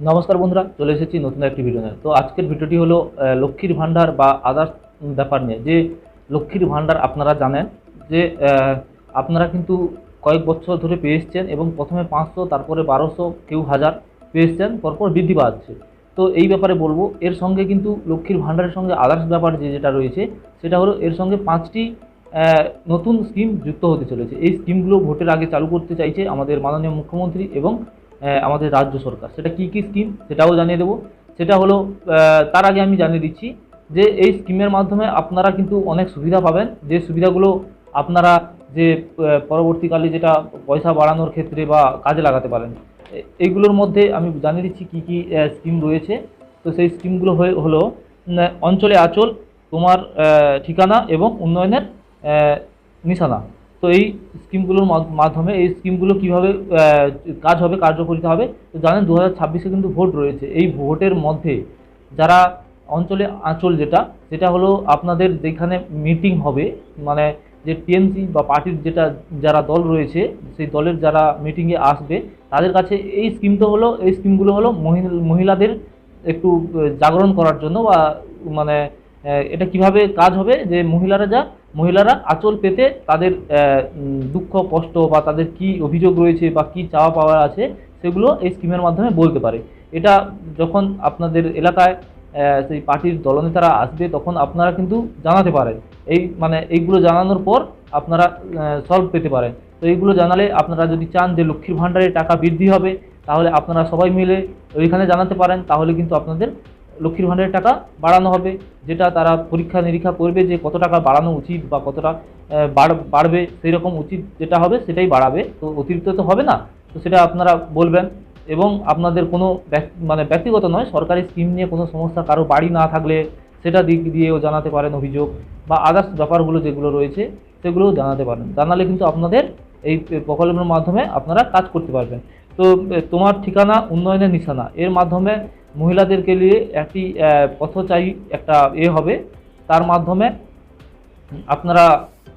নমস্কার বন্ধুরা, চলে এসেছি নতুন একটি ভিডিও নিয়ে। তো আজকের ভিডিওটি হলো লক্ষ্মীর ভাণ্ডার বা আদার্স ব্যাপার নিয়ে। যে লক্ষ্মীর ভাণ্ডার আপনারা জানেন, যে আপনারা কিন্তু কয়েক বছর ধরে পেয়ে এসছেন এবং প্রথমে পাঁচশো, তারপরে বারোশো, কেউ হাজার পেয়ে এসছেন, পরপর বৃদ্ধি পাচ্ছে তো এই ব্যাপারে বলব, এর সঙ্গে কিন্তু লক্ষ্মীর ভাণ্ডারের সঙ্গে আদার্স ব্যাপার যে যেটা রয়েছে, সেটা হলো এর সঙ্গে পাঁচটি নতুন স্কিম যুক্ত হতে চলেছে। এই স্কিমগুলো ভোটের আগে চালু করতে চাইছে আমাদের মাননীয় মুখ্যমন্ত্রী এবং আমাদের রাজ্য সরকার। সেটা কি কি স্কিম সেটাও জানিয়ে দেবো। সেটা হলো তার আগে আমি জানিয়ে দিচ্ছি যে এই স্কিমের মাধ্যমে আপনারা কিন্তু অনেক সুবিধা পাবেন। যে সুবিধাগুলো আপনারা যে পরবর্তীকালে যেটা পয়সা বাড়ানোর ক্ষেত্রে বা কাজে লাগাতে পারেন। এইগুলোর মধ্যে আমি জানিয়ে দিচ্ছি কী কী স্কিম রয়েছে। তো সেই স্কিমগুলো হলো অঞ্চলে আচল, তোমার ঠিকানা এবং উন্নয়নের নিশানা। তো এই স্কিমগুলোর মাধ- মাধ্যমে এই স্কিমগুলো কীভাবে কাজ হবে, কার্যকরিতা হবে, তো জানেন দু হাজার কিন্তু ভোট রয়েছে। এই ভোটের মধ্যে যারা অঞ্চলে আঁচল যেটা, সেটা হলো আপনাদের যেখানে মিটিং হবে মানে যে টিএমসি বা পার্টির যেটা, যারা দল রয়েছে, সেই দলের যারা মিটিংয়ে আসবে, তাদের কাছে এই স্কিমটা হলো, এই স্কিমগুলো হলো মহিলা- মহিলাদের একটু জাগরণ করার জন্য বা মানে এটা কীভাবে কাজ হবে, যে মহিলারা যা মহিলারা আচল পেতে তাদের দুঃখ, কষ্ট বা তাদের কি অভিযোগ রয়েছে বা কি চাওয়া পাওয়া আছে সেগুলো এই স্কিমের মাধ্যমে বলতে পারে। এটা যখন আপনাদের এলাকায় সেই পার্টির দলনেতারা আসবে তখন আপনারা কিন্তু জানাতে পারেন। এই মানে এইগুলো জানানোর পর আপনারা সলভ পেতে পারেন। তো এইগুলো জানালে আপনারা যদি চান যে লক্ষ্মীর ভাণ্ডারের টাকা বৃদ্ধি হবে, তাহলে আপনারা সবাই মিলে ওইখানে জানাতে পারেন, তাহলে কিন্তু আপনাদের লক্ষ্মীর ভাণ্ডারের টাকা বাড়ানো হবে, যেটা তারা পরীক্ষা নিরীক্ষা করবে যে কত টাকা বাড়ানো উচিত বা কতটা বাড়বে সেই রকম উচিত যেটা হবে সেটাই বাড়াবে। তো অতিরিক্ত তো হবে না, তো সেটা আপনারা বলবেন। এবং আপনাদের কোনো মানে ব্যক্তিগত নয়, সরকারি স্কিম নিয়ে কোনো সমস্যা, কারও বাড়ি না থাকলে সেটা দিক দিয়েও জানাতে পারেন অভিযোগ বা আদার্স ব্যাপারগুলো যেগুলো রয়েছে, সেগুলোও জানাতে পারেন। জানালে কিন্তু আপনাদের এই প্রকল্পের মাধ্যমে আপনারা কাজ করতে পারবেন। তো তোমার ঠিকানা উন্নয়নের নিশানা, এর মাধ্যমে মহিলাদেরকে নিয়ে একটি পথচারী একটা এ হবে। তার মাধ্যমে আপনারা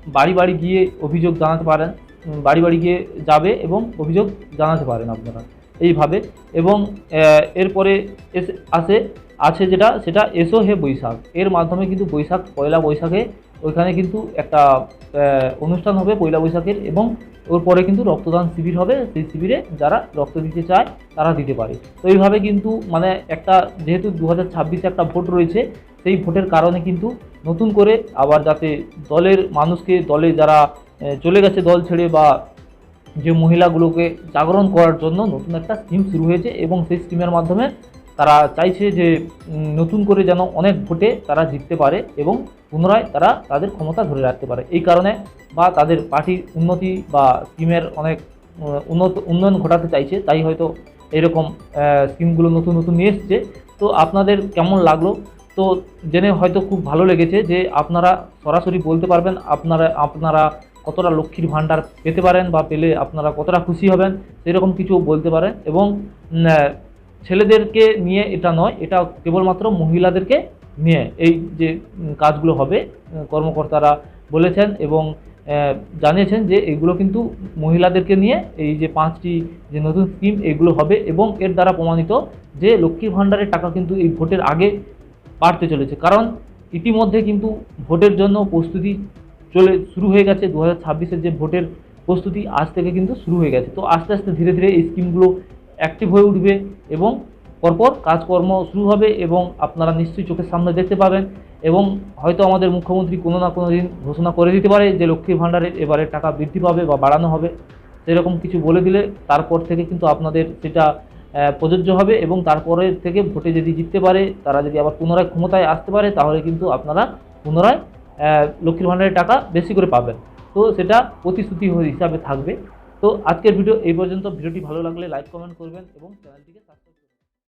বাড়ি বাড়ি গিয়ে অভিযোগ জানাতে পারেন বাড়ি বাড়ি গিয়ে যাবে এবং অভিযোগ জানাতে পারেন আপনারা এইভাবে। এবং এরপরে এসে, আসে, আছে যেটা, সেটা এসো হে বৈশাখ। এর মাধ্যমে কিন্তু বৈশাখ, পয়লা বৈশাখে ওইখানে কিন্তু একটা অনুষ্ঠান হবে পয়লা বৈশাখের এবং ওর পরে কিন্তু রক্তদান শিবির হবে। সেই শিবিরে যারা রক্ত দিতে চায়, তারা দিতে পারে। তো এইভাবে কিন্তু মানে একটা যেহেতু দু হাজার একটা ভোট রয়েছে, সেই ভোটের কারণে কিন্তু নতুন করে আবার যাতে দলের মানুষকে, দলে যারা চলে গেছে দল ছেড়ে বা যে মহিলাগুলোকে জাগরণ করার জন্য নতুন একটা স্কিম শুরু হয়েছে এবং সেই স্কিমের মাধ্যমে তারা চাইছে যে নতুন করে যেন অনেক ভোটে তারা জিততে পারে এবং পুনরায় তারা তাদের ক্ষমতা ধরে রাখতে পারে। এই কারণে বা তাদের পার্টির উন্নতি বা স্কিমের অনেক উন্নত, উন্নয়ন ঘটাতে চাইছে, তাই হয়তো এরকম স্কিমগুলো নতুন নতুন নিয়ে এসছে। তো আপনাদের কেমন লাগল? তো জেনে হয়তো খুব ভালো লেগেছে যে আপনারা সরাসরি বলতে পারবেন আপনারা আপনারা কতটা লক্ষ্মীর ভাণ্ডার পেতে পারেন বা পেলে আপনারা কতটা খুশি হবেন, সেরকম কিছু বলতে পারেন। এবং ছেলেদেরকে নিয়ে এটা নয়, এটা কেবলমাত্র মহিলাদেরকে নিয়ে এই যে কাজগুলো হবে কর্মকর্তারা বলেছেন এবং জানিয়েছেন যে এগুলো কিন্তু মহিলাদেরকে নিয়ে এই যে পাঁচটি যে নতুন স্কিম এগুলো হবে এবং এর দ্বারা প্রমাণিত যে লক্ষ্মীর ভাণ্ডারের টাকা কিন্তু এই ভোটের আগে বাড়তে চলেছে। কারণ ইতিমধ্যে কিন্তু ভোটের জন্য প্রস্তুতি চলে, শুরু হয়ে গেছে। দু হাজার যে ভোটের প্রস্তুতি আজ থেকে কিন্তু শুরু হয়ে গেছে। তো আস্তে আস্তে ধীরে ধীরে এই স্কিমগুলো অ্যাক্টিভ হয়ে উঠবে এবং পরপর কাজকর্ম শুরু হবে এবং আপনারা নিশ্চয়ই চোখের সামনে দেখতে পাবেন এবং হয়তো আমাদের মুখ্যমন্ত্রী কোনো না কোনো দিন ঘোষণা করে দিতে পারে যে লক্ষ্মীর ভাণ্ডারের এবারে টাকা বৃদ্ধি পাবে বা বাড়ানো হবে। সেরকম কিছু বলে দিলে তারপর থেকে কিন্তু আপনাদের সেটা প্রযোজ্য হবে এবং তারপরে থেকে ভোটে যদি জিততে পারে, তারা যদি আবার পুনরায় ক্ষমতায় আসতে পারে, তাহলে কিন্তু আপনারা পুনরায় লক্ষ্মীর ভাণ্ডারের টাকা বেশি করে পাবেন। তো সেটা প্রতিশ্রুতি হিসাবে থাকবে। তো আজকের ভিডিও এই পর্যন্ত। ভিডিওটি ভালো লাগলে লাইক, কমেন্ট করবেন এবং চ্যানেলটিকে সাবস্ক্রাইব